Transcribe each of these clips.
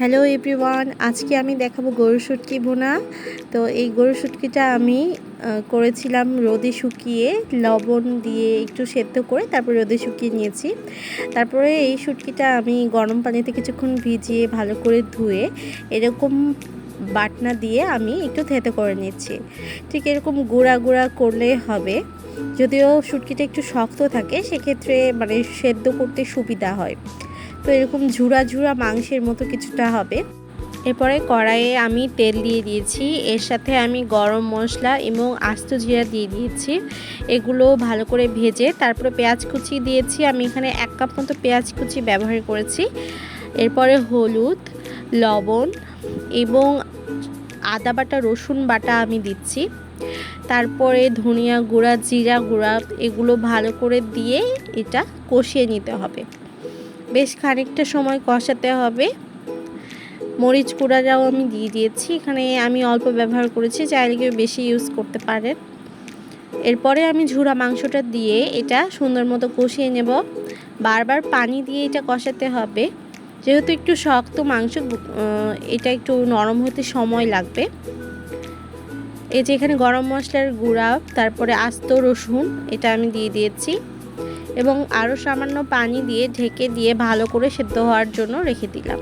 Hello everyone আজকে আমি দেখাবো গরুর শুটকি বোনা তো এই গরুর শুটকিটা আমি করেছিলাম রোদে শুকিয়ে লবণ দিয়ে একটু সেদ্ধ করে তারপর রোদে শুকিয়ে নিয়েছি। তারপরে এই শুটকিটা আমি গরম পানিতে কিছুক্ষণ ভিজিয়ে ভালো করে ধুয়ে এরকম বাটনা দিয়ে আমি একটু থেতে করে নিচ্ছি। ঠিক এরকম গুঁড়া গুঁড়া করলে হবে। যদিও শুটকিটা একটু শক্ত থাকে, সেক্ষেত্রে মানে সেদ্ধ করতে সুবিধা হয়। তো এরকম ঝুরা ঝুরা মাংসের মতো কিছুটা হবে। এরপরে কড়াইয়ে আমি তেল দিয়ে দিয়েছি। এর সাথে আমি গরম মশলা এবং আস্ত জিরা দিয়ে দিয়েছি। এগুলো ভালো করে ভেজে তারপরে পেঁয়াজ কুচি দিয়েছি। আমি এখানে এক কাপ মতো পেঁয়াজ কুচি ব্যবহার করেছি। এরপরে হলুদ, লবণ এবং আদা বাটা, রসুন বাটা আমি দিচ্ছি। তারপরে ধনিয়া গুঁড়া, জিরা গুঁড়া এগুলো ভালো করে দিয়ে এটা কষিয়ে নিতে হবে। বেশ খানিকটা সময় কষাতে হবে। মরিচ গুঁড়াটাও আমি দিয়ে দিয়েছি। এখানে আমি অল্প ব্যবহার করেছি, চাইলে কেউ বেশি ইউজ করতে পারেন। এরপরে আমি ঝুরা মাংসটা দিয়ে এটা সুন্দর মতো কষিয়ে নেব। বারবার পানি দিয়ে এটা কষাতে হবে। যেহেতু একটু শক্ত মাংস এটা একটু নরম হতে সময় লাগবে। এই যে এখানে গরম মশলার গুঁড়া, তারপরে আস্ত রসুন, এটা আমি দিয়ে দিয়েছি। এবং আরও সামান্য পানি দিয়ে ঢেকে দিয়ে ভালো করে সেদ্ধ হওয়ার জন্য রেখে দিলাম।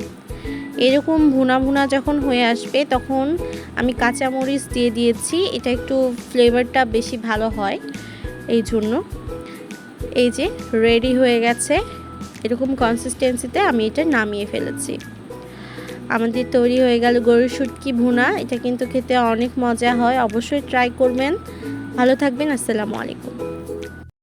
এরকম ভুনা ভুনা যখন হয়ে আসবে, তখন আমি কাঁচামরিচ দিয়ে দিয়েছি। এটা একটু ফ্লেভারটা বেশি ভালো হয় এই জন্য। এই যে রেডি হয়ে গেছে। এরকম কনসিস্টেন্সিতে আমি এটা নামিয়ে ফেলেছি। আমাদের তৈরি হয়ে গেল গরুর শুটকি ভুনা। এটা কিন্তু খেতে অনেক মজা হয়। অবশ্যই ট্রাই করবেন। ভালো থাকবেন। আসসালামু আলাইকুম।